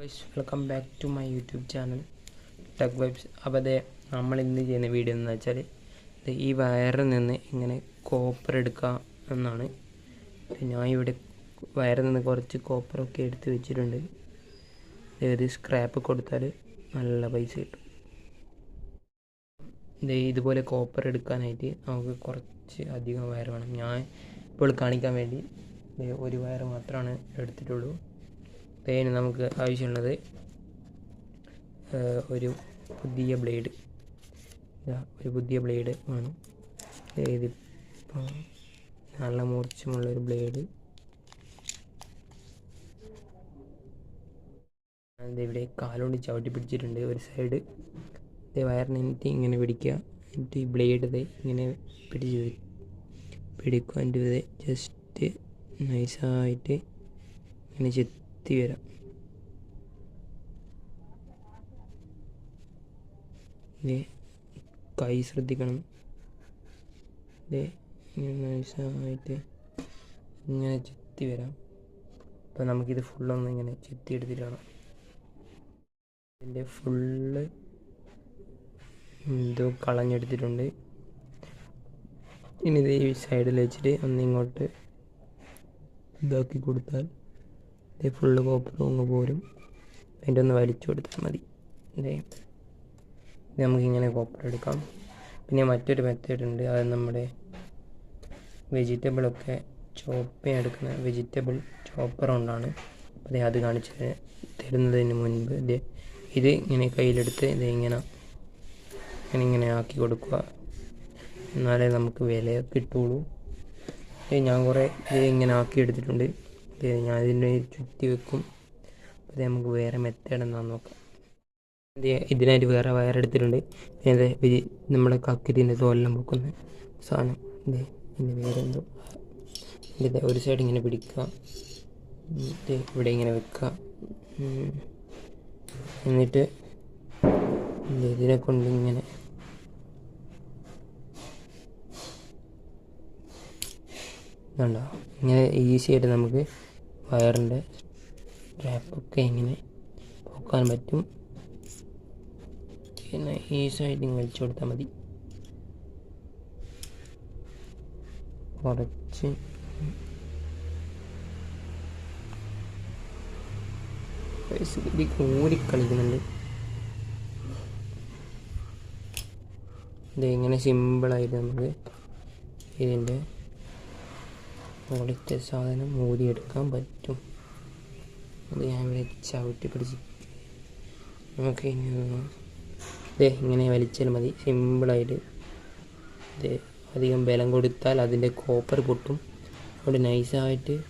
Guys welcome back to my YouTube channel tech vibes അപ്പോൾ അതെ നമ്മൾ ഇന്ന് ചെയ്യുന്ന വീഡിയോ എന്ന് വെച്ചാൽ ഇത് ഈ വയറിൽ നിന്ന് ഇങ്ങനെ കോപ്പർ എടുക്കുക എന്നാണ്. ഞാൻ ഇവിടെ വയറിൽ നിന്ന് കുറച്ച് കോപ്പറൊക്കെ എടുത്ത് വെച്ചിട്ടുണ്ട്. ഇത് സ്ക്രാപ്പ് കൊടുത്താൽ നല്ല പൈസ കിട്ടും. ഇത് ഇതുപോലെ കോപ്പർ എടുക്കാനായിട്ട് നമുക്ക് കുറച്ച് അധികം വയർ വേണം. ഞാൻ ഇപ്പോൾ കാണിക്കാൻ വേണ്ടി ഒരു വയർ മാത്രമാണ് എടുത്തിട്ടുള്ളൂ. തേന് നമുക്ക് ആവശ്യമുള്ളത് ഒരു പുതിയ ബ്ലേഡ്. ഇതാ ഒരു പുതിയ ബ്ലേഡ് വേണം ഇതിപ്പോൾ നല്ല മൂർച്ചമുള്ളൊരു ബ്ലേഡ്. ഇവിടെ കാലുകൊണ്ട് ചവിട്ടി പിടിച്ചിട്ടുണ്ട് ഒരു സൈഡ്. ഇത് വയറിനെന്നിട്ട് ഇങ്ങനെ പിടിക്കുക. എന്നിട്ട് ഈ ബ്ലേഡ് ഇത് ഇങ്ങനെ പിടിച്ച് പിടിക്കുക എന്നിട്ട് ഇത് ജസ്റ്റ് നൈസായിട്ട് ഇങ്ങനെ ചെത്തി വരാം. ഇത് കൈ ശ്രദ്ധിക്കണം. ഇത് ഇങ്ങനെ നൈസായിട്ട് ഇങ്ങനെ ചെത്തി വരാം. അപ്പോൾ നമുക്കിത് ഫുള്ളൊന്ന് ഇങ്ങനെ ചെത്തി എടുത്തിട്ട് ഇതിന്റെ ഫുള്ള് എന്തോ കളഞ്ഞെടുത്തിട്ടുണ്ട്. ഇനി ഇത് ഈ സൈഡിൽ വെച്ചിട്ട് ഒന്ന് ഇങ്ങോട്ട് ഇതാക്കി കൊടുത്താൽ ഇത് ഫുള്ള് കോപ്പ് തൂങ്ങ് പോരും. അതിന്റെ ഒന്ന് വലിച്ചു കൊടുത്താൽ മതി. ഇതേ ഇത് നമുക്കിങ്ങനെ കോപ്പർ എടുക്കാം. പിന്നെ മറ്റൊരു മെത്തേഡ് ഉണ്ട്. അത് നമ്മുടെ വെജിറ്റബിളൊക്കെ ചോപ്പ് എടുക്കുന്ന വെജിറ്റബിൾ ചോപ്പർ കൊണ്ടാണ്. അത് അത് കാണിച്ച് തരുന്നതിന് മുൻപ് ഇത് ഇത് ഇങ്ങനെ കയ്യിലെടുത്ത് ഇത് ഇങ്ങനെ ഇങ്ങനെ ഇങ്ങനെ ആക്കി കൊടുക്കുക. എന്നാലേ നമുക്ക് വില കിട്ടുള്ളൂ. ഞാൻ കുറേ ഇത് ഇങ്ങനെ ആക്കി എടുത്തിട്ടുണ്ട്. ഞാൻ ഇതിന്റെ ചുറ്റി വെക്കും. അപ്പോൾ നമുക്ക് വേറെ മെത്തേഡ് എന്താണെന്ന് നോക്കാം. ഇത് ഇതിനായിട്ട് വേറെ വയർ എടുത്തിട്ടുണ്ട്. ഇത് നമ്മുടെ കക്കിരിന്റെ തോലെല്ലാം പൊക്കുന്ന സാധനം. ഇത് ഇതിന്റെ വേറെന്തോ ഇത് ഒരു സൈഡ് ഇങ്ങനെ പിടിക്കുക. ഇവിടെ ഇങ്ങനെ വെക്കുക. എന്നിട്ട് ഇതിനെ കൊണ്ട് ഇങ്ങനെ ഇങ്ങനെ ഈസി ആയിട്ട് നമുക്ക് വയറിന്റെ സ്ട്രാപ്പൊക്കെ ഇങ്ങനെ പോക്കാൻ പറ്റും. പിന്നെ ഈ സൈഡിൽ വലിച്ചു കൊടുത്താൽ മതി. കുറച്ച്. കളിക്കുന്നുണ്ട്. ഇത് ഇങ്ങനെ സിമ്പിളായിട്ട് നമുക്ക് ഇതിന്റെ മുകളിലത്തെ സാധനം മൂടിയെടുക്കാൻ പറ്റും. അത് ഞാൻ ഇവിടെ ചവിട്ടി പിടിച്ച്. നമുക്ക് ഇനി ഒന്ന് ഇതേ ഇങ്ങനെ വലിച്ചാൽ മതി. സിമ്പിളായിട്ട്. അധികം ബലം കൊടുത്താൽ അതിന്റെ കോപ്പർ പൊട്ടും. അവിടെ നൈസായിട്ട്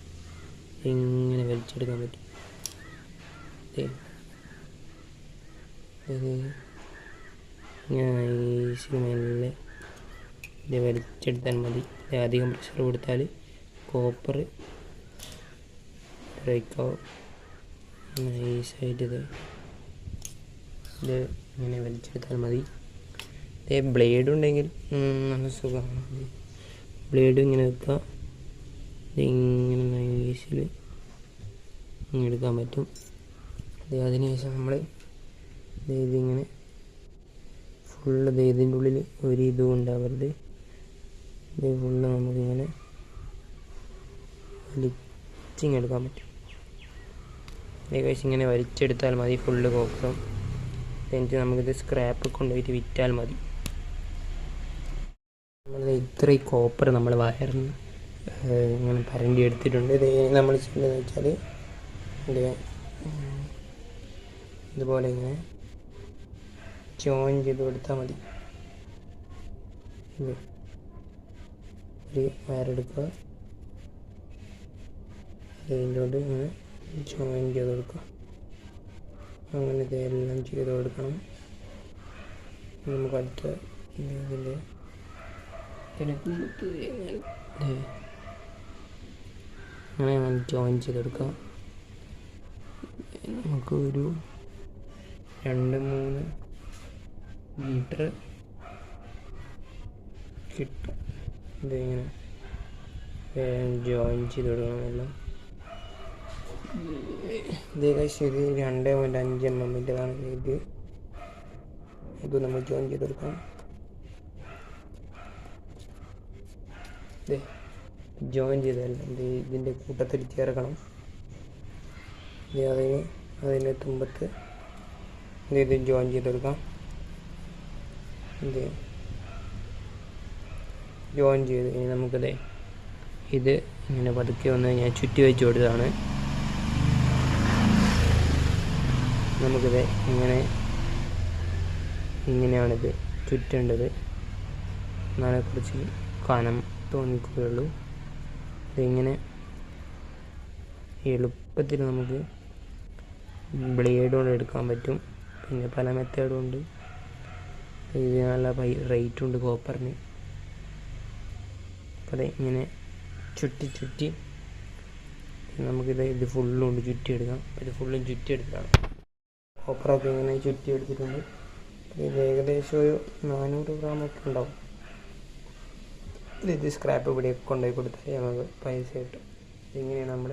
ഇങ്ങനെ വലിച്ചെടുക്കാൻ പറ്റും. ഇങ്ങനെ നൈസിൽ മെല്ലെ വലിച്ചെടുത്താൽ മതി. അധികം പ്രഷർ കൊടുത്താൽ കോപ്പർ ബ്രേക്കാവും സൈഡ് ഇത്. ഇത് ഇങ്ങനെ വലിച്ചെടുത്താൽ മതി. ഇതേ ബ്ലേഡ് ഉണ്ടെങ്കിൽ നല്ല സുഖമാണ്. ബ്ലേഡ് ഇങ്ങനെ വെക്കുക. ഇത് ഇങ്ങനെ നൈസിൽ എടുക്കാൻ പറ്റും. അതിനുശേഷം നമ്മൾ ഇതിങ്ങനെ ഫുള്ള് ഇതിന്റെ ഉള്ളിൽ ഒരു ഇതും ഉണ്ടാവരുത്. ഇത് ഫുള്ള് നമുക്കിങ്ങനെ വലിച്ചിങ്ങെടുക്കാൻ പറ്റും. ഏകദേശം ഇങ്ങനെ വലിച്ചെടുത്താൽ മതി ഫുള്ള് കോക്കും. എന്നിട്ട് നമുക്കിത് സ്ക്രാപ്പ് കൊണ്ടുപോയിട്ട് വിറ്റാൽ മതി. ഇത്രയും കോപ്പർ നമ്മൾ വയറിന് ഇങ്ങനെ പരണ്ടി എടുത്തിട്ടുണ്ട്. ഇത് നമ്മൾ ചെയ്യുന്നത് വെച്ചാൽ ഇത് ഇതുപോലെ ഇങ്ങനെ ജോയിൻ ചെയ്ത് കൊടുത്താൽ മതി. ഒരു വയറെടുക്കുക. അതിന്റെ ഇങ്ങനെ ജോയിൻ ചെയ്ത് കൊടുക്കുക. അങ്ങനെ ഇതെല്ലാം ചെയ്ത് കൊടുക്കണം. നമുക്ക് അടുത്ത ഇതിന്റെ അങ്ങനെ ഞാൻ ജോയിൻ ചെയ്തെടുക്കാം നമുക്ക് ഒരു രണ്ട് മൂന്ന് മീറ്റർ കിട്ടും. ഇതിങ്ങനെ ജോയിൻ ചെയ്ത് കൊടുക്കണം എല്ലാം. ഇത് ഇത് രണ്ട് പോയിന്റ് അഞ്ച് എം എമ്മിന്റെതാണ് ഇത്. നമ്മൾ ജോയിൻ ചെയ്തെടുക്കാം ജോയിൻ ഇത് ഇതിന്റെ കൂട്ടത്തിൽ ചേർക്കണം. ഇത് അതിന് അതിന്റെ തുമ്പത്ത് ഇത് ജോയിൻ ചെയ്തെടുക്കാം ജോയിൻ ചെയ്ത് ഇനി നമുക്കതെ ഇത് ഇങ്ങനെ പതുക്കെ ഒന്ന് ഞാൻ ചുറ്റി വെച്ച് കൊടുത്തതാണ്. നമുക്കിത് ഇങ്ങനെ ഇങ്ങനെയാണിത് ചുറ്റേണ്ടത്. എന്നാലേ കുറച്ച് കനം തോന്നിക്കുകയുള്ളൂ. ഇതിങ്ങനെ എളുപ്പത്തിൽ നമുക്ക് ബ്ലേഡ് കൊണ്ട് എടുക്കാൻ പറ്റും. പിന്നെ പല മെത്തേഡും ഉണ്ട് ഇത് നല്ല പൈ റേറ്റും ഉണ്ട് കോപ്പറിന്. അപ്പോൾ അതെ ഇങ്ങനെ ചുറ്റി ചുറ്റി നമുക്കിത് ഇത് ഫുള്ളും ഉണ്ട് ചുറ്റിയെടുക്കാം. ഇത് ഫുള്ളും ചുറ്റിയെടുത്താണ് കോപ്പറൊക്കെ ഇങ്ങനെ ചുറ്റി എടുത്തിട്ടുണ്ട് ഇത് ഏകദേശം ഒരു നാനൂറ് ഗ്രാമൊക്കെ ഉണ്ടാവും. ഇത് സ്ക്രാപ്പ് ഇവിടെ കൊണ്ടുപോയി കൊടുത്താൽ നമുക്ക് പൈസ കിട്ടും. ഇങ്ങനെയാണ് നമ്മൾ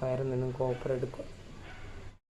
വയറിൽ നിന്നും കോപ്പർ എടുക്കുക.